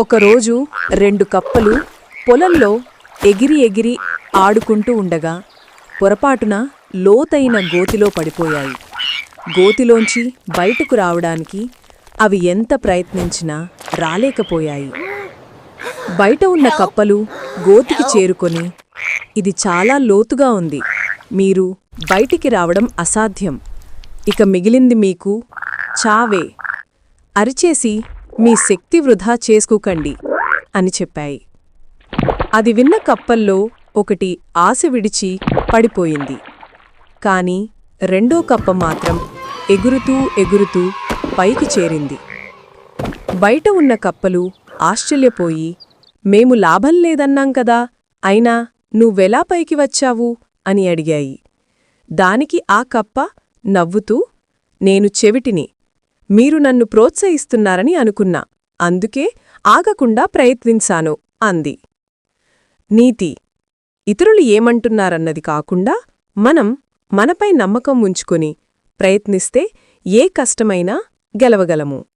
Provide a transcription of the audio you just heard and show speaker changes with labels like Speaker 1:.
Speaker 1: ఒకరోజు రెండు కప్పలు పొలంలో ఎగిరి ఎగిరి ఆడుకుంటూ ఉండగా పొరపాటున లోతైన గోతిలో పడిపోయాయి. గోతిలోంచి బయటకు రావడానికి అవి ఎంత ప్రయత్నించినా రాలేకపోయాయి. బయట ఉన్న కప్పలు గోతికి చేరుకొని ఇది చాలా లోతుగా ఉంది. మీరు బయటికి రావడం అసాధ్యం. ఇక మిగిలింది మీకు చావే. అరిచేసి మీ శక్తి వృధా చేసుకోకండి అని చెప్పాయి. అది విన్న కప్పల్లో ఒకటి ఆశ విడిచి పడిపోయింది. కాని రెండో కప్ప మాత్రం ఎగురుతూ ఎగురుతూ పైకి చేరింది. బయట ఉన్న కప్పలు ఆశ్చర్యపోయి మేము లాభం లేదన్నాం కదా అయినా నువ్వెలా పైకి వచ్చావు? అని అడిగాయి. దానికి ఆ కప్ప నవ్వుతూ నేను చెవిటిని మీరు నన్ను ప్రోత్సహిస్తున్నారని అనుకున్నా. అందుకే ఆగకుండా ప్రయత్నించాను అంది. నీతి ఇతరులు ఏమంటున్నారన్నది కాకుండా మనం మనపై నమ్మకం ఉంచుకొని ప్రయత్నిస్తే ఏ కష్టమైనా గెలవగలము.